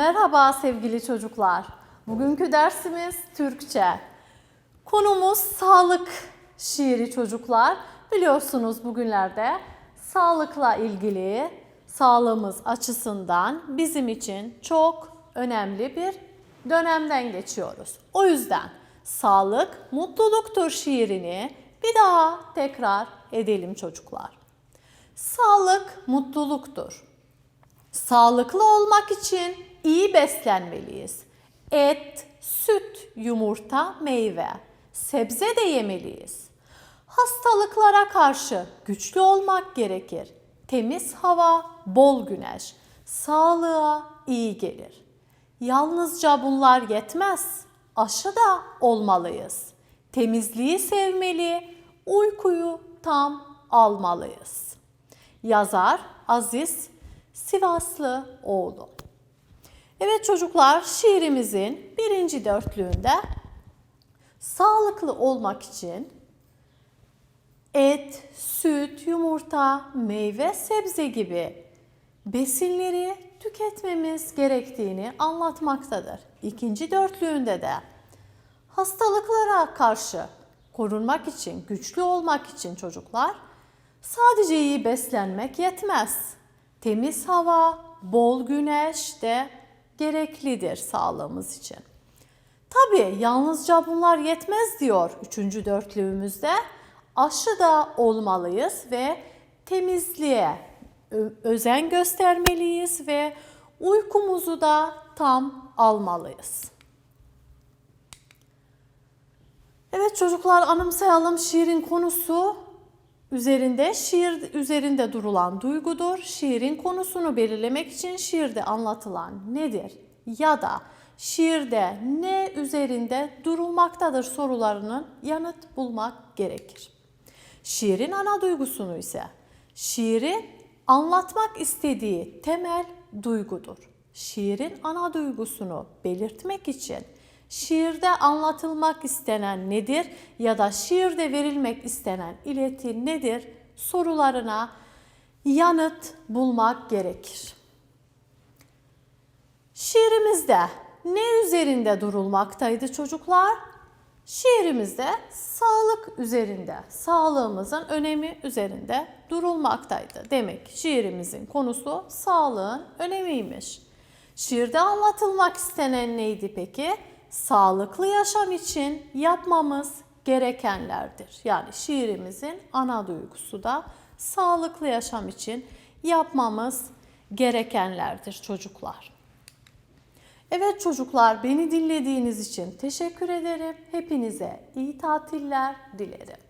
Merhaba sevgili çocuklar. Bugünkü dersimiz Türkçe. Konumuz sağlık şiiri çocuklar. Biliyorsunuz bugünlerde sağlıkla ilgili sağlığımız açısından bizim için çok önemli bir dönemden geçiyoruz. O yüzden sağlık mutluluktur şiirini bir daha tekrar edelim çocuklar. Sağlık mutluluktur. Sağlıklı olmak için iyi beslenmeliyiz. Et, süt, yumurta, meyve, sebze de yemeliyiz. Hastalıklara karşı güçlü olmak gerekir. Temiz hava, bol güneş sağlığa iyi gelir. Yalnızca bunlar yetmez. Aşı da olmalıyız. Temizliği sevmeli, uykuyu tam almalıyız. Yazar Aziz Sivaslı oğlu. Evet çocuklar şiirimizin birinci dörtlüğünde sağlıklı olmak için et, süt, yumurta, meyve, sebze gibi besinleri tüketmemiz gerektiğini anlatmaktadır. İkinci dörtlüğünde de hastalıklara karşı korunmak için, güçlü olmak için çocuklar sadece iyi beslenmek yetmez. Temiz hava, bol güneş de gereklidir sağlığımız için. Tabii yalnızca bunlar yetmez diyor üçüncü dörtlüğümüzde. Aşı da olmalıyız ve temizliğe özen göstermeliyiz ve uykumuzu da tam almalıyız. Evet çocuklar anımsayalım şiirin konusu üzerinde şiir üzerinde durulan duygudur. Şiirin konusunu belirlemek için şiirde anlatılan nedir ya da şiirde ne üzerinde durulmaktadır sorularının yanıt bulmak gerekir. Şiirin ana duygusunu ise şiiri anlatmak istediği temel duygudur. Şiirin ana duygusunu belirtmek için şiirde anlatılmak istenen nedir ya da şiirde verilmek istenen ileti nedir sorularına yanıt bulmak gerekir. Şiirimizde ne üzerinde durulmaktaydı çocuklar? Şiirimizde sağlık üzerinde, sağlığımızın önemi üzerinde durulmaktaydı. Demek şiirimizin konusu sağlığın önemiymiş. Şiirde anlatılmak istenen neydi peki? Sağlıklı yaşam için yapmamız gerekenlerdir. Yani şiirimizin ana duygusu da sağlıklı yaşam için yapmamız gerekenlerdir çocuklar. Evet çocuklar beni dinlediğiniz için teşekkür ederim. Hepinize iyi tatiller dilerim.